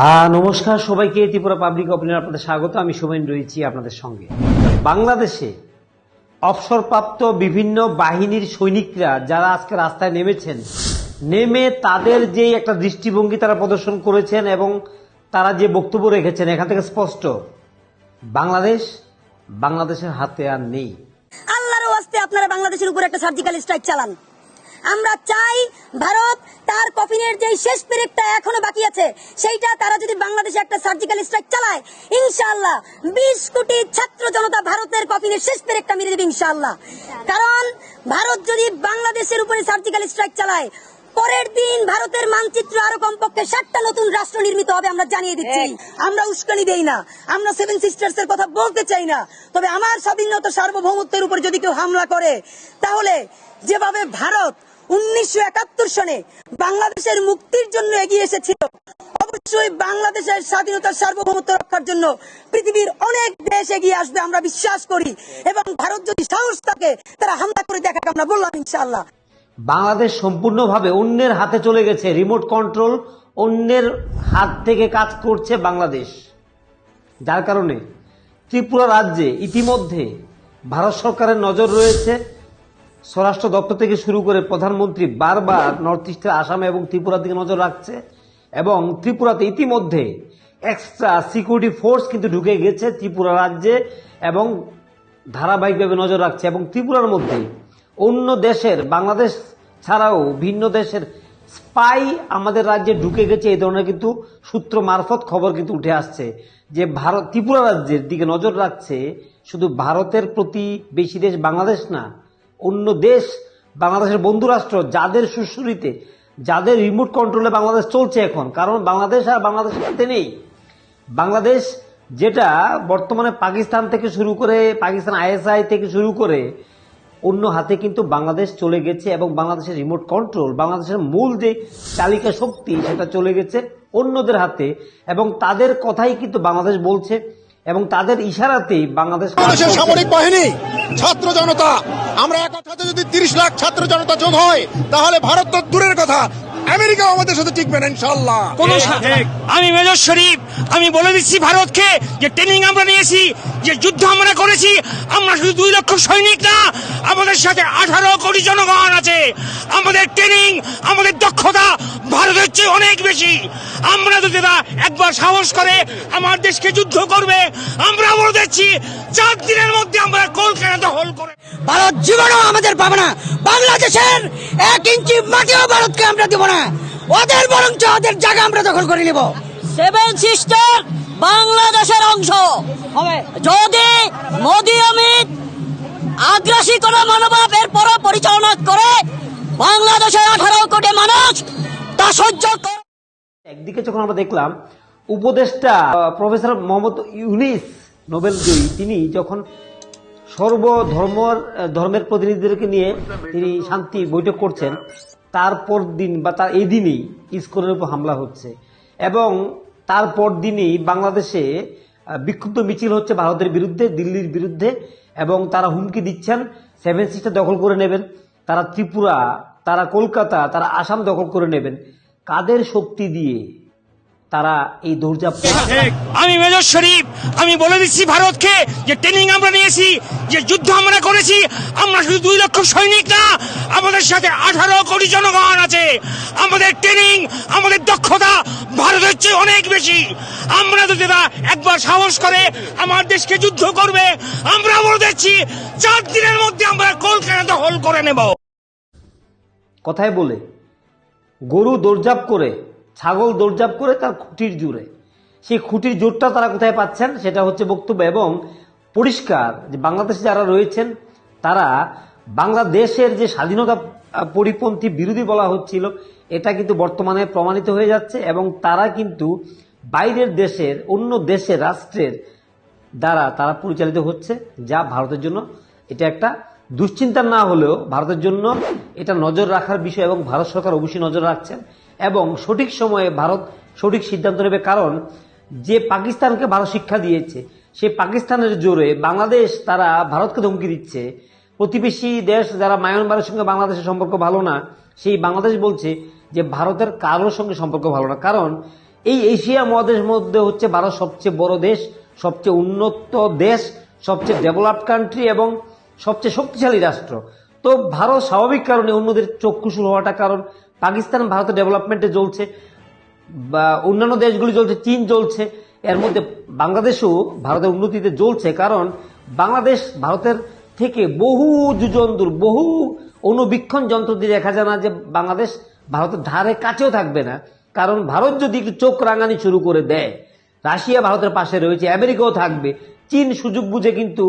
হ্যাঁ নমস্কার সবাইকে, ত্রিপুরা পাবলিক অপিনিয়ন আপনাদের স্বাগত। আমি সোমেন রয়েছি আপনাদের সঙ্গে। বাংলাদেশে অবসরপ্রাপ্ত বিভিন্ন বাহিনীর সৈনিকরা যারা আজকে রাস্তায় নেমেছেন, নেমে তাদের যে একটা দৃষ্টিভঙ্গি তারা প্রদর্শন করেছেন এবং তারা যে বক্তব্য রেখেছেন, এখান থেকে স্পষ্ট। বাংলাদেশ, বাংলাদেশের হাতে আর নেই। আল্লাহর আপনারা বাংলাদেশের উপর একটা সার্জিক্যাল স্ট্রাইক চালান। আমরা চাই ভারত তার কফিনের যে শেষ পেরেকটা এখনও বাকি আছে, সেইটা তারা যদি বাংলাদেশে একটা সার্জিক্যাল স্ট্রাইক চালায়, ইনশাআল্লাহ বিশ কোটি ছাত্র জনতা ভারতের কফিনের শেষ পেরেকটা মেরে দেবে ইনশাআল্লাহ। কারণ ভারত যদি বাংলাদেশের উপরে সার্জিক্যাল স্ট্রাইক চালায় পরের দিন ভারতের মানচিত্র আরও কমপক্ষে ষাটটা নতুন রাষ্ট্র নির্মিত হবে আমরা জানিয়ে দিচ্ছি। আমরা উস্কানি দেই না। আমরা সেভেন সিস্টার্স এর কথা বলতে চাই না। তবে আমার স্বাধীনতা সার্বভৌমত্বের উপর যদি কেউ হামলা করে তাহলে যেভাবে ভারত উনিশশো একাত্তর সনে বাংলাদেশের মুক্তির জন্য এগিয়ে এসেছিল অবশ্যই বাংলাদেশের স্বাধীনতার সার্বভৌমত্ব রক্ষার জন্য পৃথিবীর অনেক দেশ এগিয়ে আসবে আমরা বিশ্বাস করি। এবং ভারত যদি সাহস থাকে তারা হামলা করে দেখাকে আমরা বললাম ইনশাআল্লাহ। বাংলাদেশ সম্পূর্ণভাবে অন্যের হাতে চলে গেছে রিমোট কন্ট্রোল অন্যের হাত থেকে কাজ করছে বাংলাদেশ। যার কারণে ত্রিপুরা রাজ্যে ইতিমধ্যে ভারত সরকারের নজর রয়েছে। স্বরাষ্ট্র দপ্তর থেকে শুরু করে প্রধানমন্ত্রী বারবার নর্থ ইস্টের আসাম এবং ত্রিপুরার দিকে নজর রাখছে এবং ত্রিপুরাতে ইতিমধ্যে এক্সট্রা সিকিউরিটি ফোর্স কিন্তু ঢুকে গেছে ত্রিপুরা রাজ্যে এবং ধারাবাহিকভাবে নজর রাখছে এবং ত্রিপুরার মধ্যে অন্য দেশের, বাংলাদেশ ছাড়াও ভিন্ন দেশের স্পাই আমাদের রাজ্যে ঢুকে গেছে, এই ধরনের কিন্তু সূত্র মারফত খবর কিন্তু উঠে আসছে যে ভারত, ত্রিপুরা রাজ্যের দিকে নজর রাখছে শুধু ভারতের প্রতি বেশি দেশ বাংলাদেশ না, অন্য দেশ বাংলাদেশের বন্ধু রাষ্ট্র যাদের সুশ্রুতিতে যাদের রিমোট কন্ট্রোলে বাংলাদেশ চলছে এখন, কারণ বাংলাদেশ আর বাংলাদেশের সাথে নেই। বাংলাদেশ যেটা বর্তমানে পাকিস্তান থেকে শুরু করে, পাকিস্তান আইএসআই থেকে শুরু করে অন্য হাতে কিন্তু বাংলাদেশ চলে গেছে এবং বাংলাদেশের রিমোট কন্ট্রোল বাংলাদেশের মূল যে চালিকা শক্তি সেটা চলে গেছে অন্যদের হাতে। এবং তাদের কথাই কিন্তু বাংলাদেশ বলছে এবং তাদের ইশারাতেই বাংলাদেশ। সামরিক বাহিনী ছাত্র জনতা আমরা এক কথাতে যদি তিরিশ লাখ ছাত্র জনতা যোগ হয় তাহলে ভারত তো দূরের কথা। আমেরিকা আমাদের সাথে টিকবে না ইনশাল্লাহ আমি মেজর শরীফ আমি বলে দিচ্ছি ভারতকে যে ট্রেনিং আমরা নিয়েছি, যে যুদ্ধ আমরা করেছি, আমরা শুধু দুই লক্ষ সৈনিক না, আমাদের সাথে আঠারো কোটি জনগণ আছে। আমাদের ট্রেনিং আমাদের দক্ষতা ভারতের চেয়ে অনেক বেশি। আমরা যদি না একবার সাহস করে আমার দেশকে যুদ্ধ করবে, আমরা বলে দিচ্ছি চার দিনের মধ্যে আমরা কলকাতা দখল করে ভারত জীবনও আমাদের পাবে না। বাংলাদেশের এক ইঞ্চি মাটিও ভারতকে আমরা দেব না। ওদের বরঞ্চ ওদের জায়গা আমরা দখল করে নেব। সেভেন সিস্টার বাংলাদেশের অংশ। যদি মোদি অমিত আগ্রাসী কোন মনোভাব এরপর পরিচালনা করে বাংলাদেশের আঠারো কোটি মানুষ তা সহ্য করে একদিকে যখন আমরা দেখলাম উপদেষ্টা প্রফেসর মোহাম্মদ ইউনিস নোবেল জয়ী তিনি যখন সর্বধর্মর আহ, ধর্মের প্রতিনিধিদেরকে নিয়ে তিনি শান্তি বৈঠক করছেন তারপর দিন বা তার এই দিনই ইস্কনের উপর হামলা হচ্ছে। এবং তারপর দিনই বাংলাদেশে বিক্ষুব্ধ মিছিল হচ্ছে ভারতের বিরুদ্ধে, দিল্লির বিরুদ্ধে, এবং তারা হুমকি দিচ্ছেন। সেভেন সিস্টার দখল করে নেবেন। তারা ত্রিপুরা, তারা কলকাতা, তারা আসাম দখল করে নেবেন। কাদের শক্তি দিয়ে তারা এই দৌড়ঝাঁপ আমি মেজর শরীফ আমি বলে দিচ্ছি ভারতকে যে ট্রেনিং আমরা নিয়েছি যে যুদ্ধ আমরা করেছি আমরা শুধু দুই লক্ষ সৈনিক না আমাদের সাথে আঠারো কোটি জনগণ আছে। আমাদের ট্রেনিং আমাদের দক্ষতা ভারতের চেয়ে অনেক বেশি। আমরা যদি না একবার সাহস করে আমার দেশকে যুদ্ধ করবে আমরা বলে দিচ্ছি চার দিনের মধ্যে আমরা কলকাতা দখল করে নেব। কথায় বলে গরু দৌড়ঝাঁপ করে ছাগল দৌড়ঝাঁপ করে তার খুঁটির জুড়ে সেই খুঁটির জোরটা তারা কোথায় পাচ্ছেন সেটা হচ্ছে বক্তব্য এবং পরিষ্কার যে বাংলাদেশে যারা রয়েছেন, তারা বাংলাদেশের যে স্বাধীনতা পরিপন্থী বিরোধী বলা হচ্ছিল, এটা কিন্তু বর্তমানে প্রমাণিত হয়ে যাচ্ছে এবং তারা কিন্তু বাইরের দেশের, অন্য দেশের রাষ্ট্রের দ্বারা তারা পরিচালিত হচ্ছে, যা ভারতের জন্য এটা একটা দুশ্চিন্তা না হলেও ভারতের জন্য এটা নজর রাখার বিষয় এবং ভারত সরকার অবশ্যই নজর রাখছেন। এবং সঠিক সময়ে ভারত সঠিক সিদ্ধান্ত নেবে কারণ যে পাকিস্তানকে ভারত শিক্ষা দিয়েছে সেই পাকিস্তানের জোরে বাংলাদেশ তারা ভারতকে ধমকি দিচ্ছে। প্রতিবেশী দেশ যারা মায়ানমারের সঙ্গে বাংলাদেশের সম্পর্ক ভালো না, সেই বাংলাদেশ বলছে যে ভারতের কারোর সঙ্গে সম্পর্ক ভালো না। কারণ এই এশিয়া মহাদেশের মধ্যে হচ্ছে ভারত সবচেয়ে বড় দেশ, সবচেয়ে উন্নত দেশ, সবচেয়ে ডেভেলপড কান্ট্রি এবং সবচেয়ে শক্তিশালী রাষ্ট্র। তো ভারত স্বাভাবিক কারণে অন্যদের চক্ষুশূল হওয়াটা কারণ। পাকিস্তান, ভারতের ডেভেলপমেন্টে চলছে, বা অন্যান্য দেশগুলি চলছে, চীন চলছে, এর মধ্যে বাংলাদেশও ভারতের উন্নতিতে জ্বলছে কারণ বাংলাদেশ ভারতের থেকে বহু যুজন দূর বহু অনুবীক্ষণ যন্ত্র দিয়ে দেখা যায় না যে বাংলাদেশ ভারতের ধারে কাছেও থাকবে না। কারণ ভারত যদি চোখ রাঙানি শুরু করে দেয়, রাশিয়া ভারতের পাশে রয়েছে, আমেরিকাও থাকবে চীন সুযোগ বুঝে কিন্তু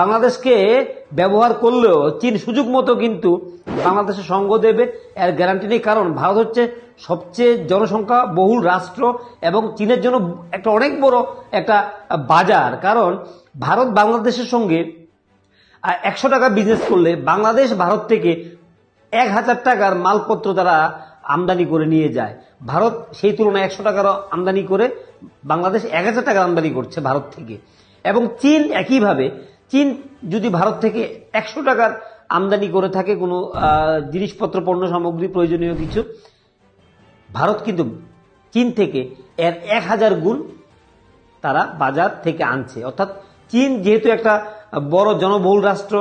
বাংলাদেশকে ব্যবহার করলেও চীন সুযোগ মতো কিন্তু বাংলাদেশে সঙ্গ দেবে। এর গ্যারান্টি নেই, কারণ ভারত হচ্ছে সবচেয়ে জনসংখ্যা বহুল রাষ্ট্র এবং চীনের জন্য একটা অনেক বড় একটা বাজার। কারণ ভারত বাংলাদেশের সঙ্গে একশো টাকা বিজনেস করলে বাংলাদেশ ভারত থেকে এক হাজার টাকার মালপত্র তারা আমদানি করে নিয়ে যায়। ভারত সেই তুলনায় একশো টাকার আমদানি করে বাংলাদেশ এক হাজার টাকার আমদানি করছে ভারত থেকে। এবং চীন একইভাবে, চীন যদি ভারত থেকে একশো টাকার আমদানি করে থাকে কোনো জিনিসপত্র, পণ্য সামগ্রী, প্রয়োজনীয় কিছু, ভারত কিন্তু চীন থেকে এর এক হাজার গুণ তারা বাজার থেকে আনছে। অর্থাৎ চীন যেহেতু একটা বড় জনবহুল রাষ্ট্র,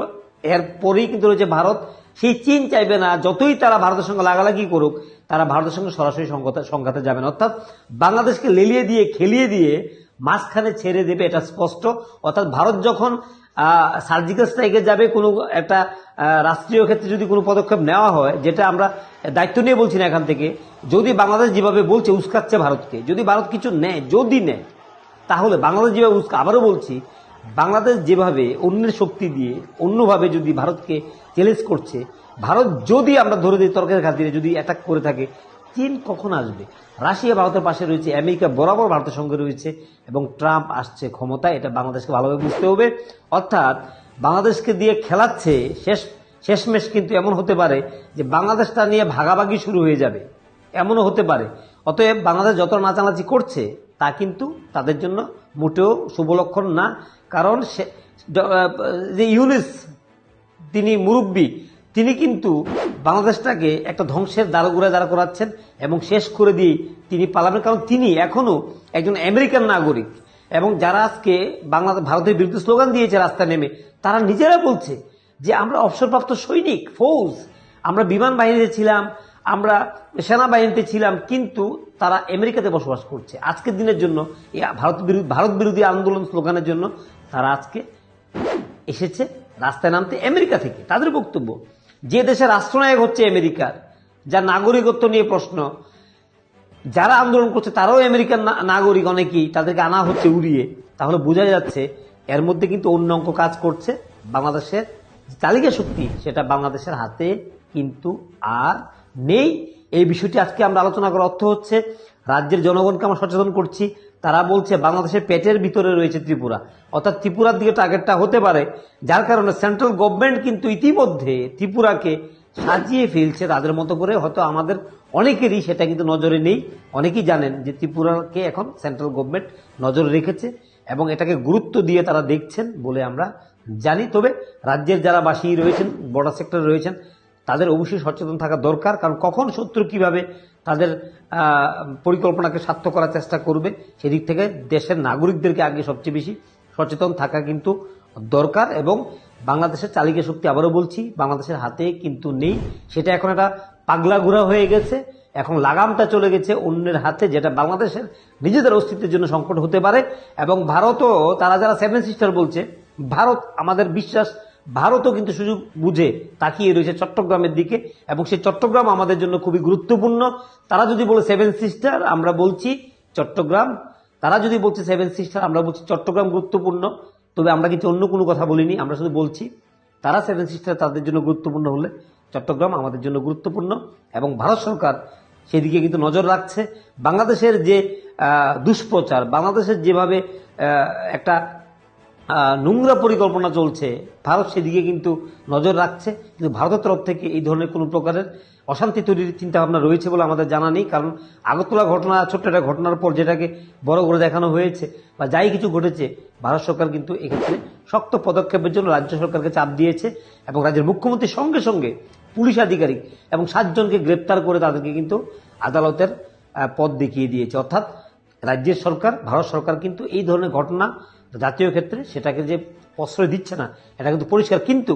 এর পরেই কিন্তু রয়েছে ভারত। সেই চীন চাইবে না, যতই তারা ভারতের সঙ্গে লাগালাগি করুক, তারা ভারতের সঙ্গে সরাসরি সংঘাতে যাবে না। অর্থাৎ বাংলাদেশকে লেলিয়ে দিয়ে, খেলিয়ে দিয়ে মাঝখানে ছেড়ে দেবে, এটা স্পষ্ট। অর্থাৎ ভারত যখন সার্জিক্যাল স্ট্রাইকে যাবে, কোনো একটা রাষ্ট্রীয় ক্ষেত্রে যদি কোনো পদক্ষেপ নেওয়া হয়, যেটা আমরা দায়িত্ব নিয়ে বলছি না এখান থেকে, যদি বাংলাদেশ যেভাবে বলছে, উস্কাচ্ছে ভারতকে, যদি ভারত কিছু নেয়, যদি নেয়, তাহলে বাংলাদেশ যেভাবে উস্কা, আবারও বলছি, বাংলাদেশ যেভাবে অন্যের শক্তি দিয়ে, অন্যভাবে যদি ভারতকে চ্যালেঞ্জ করছে, ভারত যদি আমরা ধরে দিই তর্কের খাতিরে, যদি অ্যাটাক করে থাকে চীন কখন আসবে? রাশিয়া ভারতের পাশে রয়েছে, আমেরিকা বরাবর ভারতের সঙ্গে রয়েছে, এবং ট্রাম্প আসছে ক্ষমতায়, এটা বাংলাদেশকে ভালোভাবে বুঝতে হবে। অর্থাৎ, বাংলাদেশকে দিয়ে খেলাচ্ছে, শেষ, শেষমেশ কিন্তু এমন হতে পারে যে বাংলাদেশটা নিয়ে ভাগাভাগি শুরু হয়ে যাবে। এমনও হতে পারে। অতএব বাংলাদেশ যত নাচানাচি করছে, তা কিন্তু তাদের জন্য মোটেও শুভ লক্ষণ না। কারণ সে, যে ইউনিস, তিনি মুরব্বী তিনি কিন্তু বাংলাদেশটাকে একটা ধ্বংসের দ্বারগুড়ে দাঁড় করাচ্ছেন এবং শেষ করে দিয়ে তিনি পালাবেন। কারণ তিনি এখনও একজন আমেরিকান নাগরিক এবং যারা আজকে বাংলাদেশ, ভারতের বিরুদ্ধে স্লোগান দিয়েছে রাস্তায় নেমে, তারা নিজেরা বলছে যে আমরা অবসরপ্রাপ্ত সৈনিক, ফৌজ। আমরা বিমান বাহিনীতে ছিলাম, আমরা সেনাবাহিনীতে ছিলাম, কিন্তু তারা আমেরিকাতে বসবাস করছে। আজকের দিনের জন্য ভারত বিরোধী ভারত বিরোধী আন্দোলন স্লোগানের জন্য তারা আজকে এসেছে রাস্তায় নামতে আমেরিকা থেকে। তাদের বক্তব্য যে দেশের রাষ্ট্রনায়ক হচ্ছে আমেরিকার, যার নাগরিকত্ব নিয়ে প্রশ্ন, যারা আন্দোলন করছে তারাও আমেরিকান না- নাগরিক, অনেকেই তাদেরকে আনা হচ্ছে উড়িয়ে। তাহলে বোঝা যাচ্ছে এর মধ্যে কিন্তু অন্য অঙ্ক কাজ করছে বাংলাদেশের তালিকা শক্তি, সেটা বাংলাদেশের হাতে কিন্তু আর নেই। এই বিষয়টি আজকে আমরা আলোচনা করার অর্থ হচ্ছে, রাজ্যের জনগণকে আমরা সচেতন করছি তারা বলছে বাংলাদেশের পেটের ভিতরে রয়েছে ত্রিপুরা। অর্থাৎ ত্রিপুরার দিকে টার্গেটটা হতে পারে, যার কারণে সেন্ট্রাল গভর্নমেন্ট কিন্তু ইতিমধ্যে ত্রিপুরাকে সাজিয়ে ফেলছে। তাদের মতো করে হয়তো আমাদের অনেকেরই সেটা কিন্তু নজরে নেই। অনেকেই জানেন যে ত্রিপুরাকে এখন সেন্ট্রাল গভর্নমেন্ট নজরে রেখেছে এবং এটাকে গুরুত্ব দিয়ে তারা দেখছেন বলে আমরা জানি। তবে রাজ্যের যারা বাসী রয়েছেন বর্ডার সেক্টরে রয়েছেন, তাদের অবশ্যই সচেতন থাকা দরকার। কারণ কখন শত্রু কীভাবে তাদের পরিকল্পনাকে সার্থ করার চেষ্টা করবে। সেদিক থেকে দেশের নাগরিকদেরকে আগে সবচেয়ে বেশি সচেতন থাকা কিন্তু দরকার এবং বাংলাদেশের চালিকা শক্তি আবারও বলছি, বাংলাদেশের হাতে কিন্তু নেই। সেটা এখন একটা পাগলা ঘোরা হয়ে গেছে। এখন লাগামটা চলে গেছে অন্যের হাতে, যেটা বাংলাদেশের নিজেদের অস্তিত্বের জন্য সংকট হতে পারে। এবং ভারতও, তারা যারা সেভেন সিস্টার বলছে, ভারত আমাদের বিশ্বাস ভারতও কিন্তু সুযোগ বুঝে তাকিয়ে রয়েছে চট্টগ্রামের দিকে, এবং সেই চট্টগ্রাম আমাদের জন্য খুবই গুরুত্বপূর্ণ। তারা যদি বলে সেভেন সিস্টার আমরা বলছি চট্টগ্রাম। তারা যদি বলছে সেভেন সিস্টার আমরা বলছি চট্টগ্রাম গুরুত্বপূর্ণ। তবে আমরা কিন্তু অন্য কোনো কথা বলিনি, আমরা শুধু বলছি তারা সেভেন সিস্টার তাদের জন্য গুরুত্বপূর্ণ হলে চট্টগ্রাম আমাদের জন্য গুরুত্বপূর্ণ, এবং ভারত সরকার সেদিকে কিন্তু নজর রাখছে। বাংলাদেশের যে দুষ্প্রচার, বাংলাদেশের যেভাবে একটা নোংরা পরিকল্পনা চলছে। ভারত সেদিকে কিন্তু নজর রাখছে। কিন্তু ভারতের তরফ থেকে এই ধরনের কোনো প্রকারের অশান্তি তৈরির চিন্তা ভাবনা রয়েছে বলে আমাদের জানা নেই। কারণ আগরতলা ঘটনা, ছোট্ট একটা ঘটনার পর যেটাকে বড় করে দেখানো হয়েছে বা যাই কিছু ঘটেছে, ভারত সরকার কিন্তু এক্ষেত্রে শক্ত পদক্ষেপের জন্য রাজ্য সরকারকে চাপ দিয়েছে এবং রাজ্যের মুখ্যমন্ত্রীর সঙ্গে সঙ্গে পুলিশ আধিকারিক এবং সাতজনকে গ্রেপ্তার করে তাদেরকে কিন্তু আদালতের পথ দেখিয়ে দিয়েছে। অর্থাৎ রাজ্যের সরকার, ভারত সরকার কিন্তু এই ধরনের ঘটনা জাতীয় ক্ষেত্রে সেটাকে যে প্রশ্রয় দিচ্ছে না, এটা কিন্তু পরিষ্কার। কিন্তু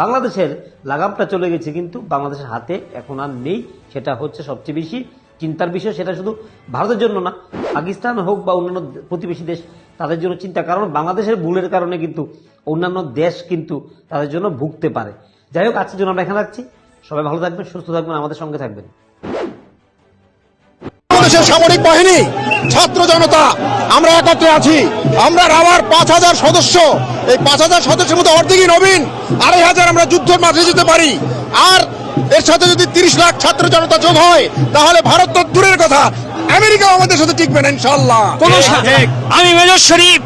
বাংলাদেশের লাগামটা চলে গেছে, কিন্তু বাংলাদেশের হাতে এখন আর নেই। সেটা হচ্ছে সবচেয়ে বেশি চিন্তার বিষয়, সেটা শুধু ভারতের জন্য না, পাকিস্তান হোক বা অন্যান্য প্রতিবেশী দেশ, তাদের জন্য চিন্তা। কারণ বাংলাদেশের ভুলের কারণে কিন্তু অন্যান্য দেশ কিন্তু তাদের জন্য ভুগতে পারে। যাই হোক, আজকের জন্য আমরা এখানে রাখছি। সবাই ভালো থাকবেন, সুস্থ থাকবেন, আমাদের সঙ্গে থাকবেন। সামরিক বাহিনী ছাত্র জনতা আমরা একত্রে আছি। আমরা রাওয়ার পাঁচ হাজার সদস্য। এই পাঁচ হাজার সদস্যের মধ্যে অর্ধেকই নবীন আড়াই হাজার আমরা যুদ্ধের মাঠে যেতে পারি। আর এর সাথে যদি তিরিশ লাখ ছাত্র জনতা যোগ হয় তাহলে ভারত তো দূরের কথা। আমেরিকা আমাদের সাথে টিকবে না ইনশাল্লাহ আমি মেজর শরীফ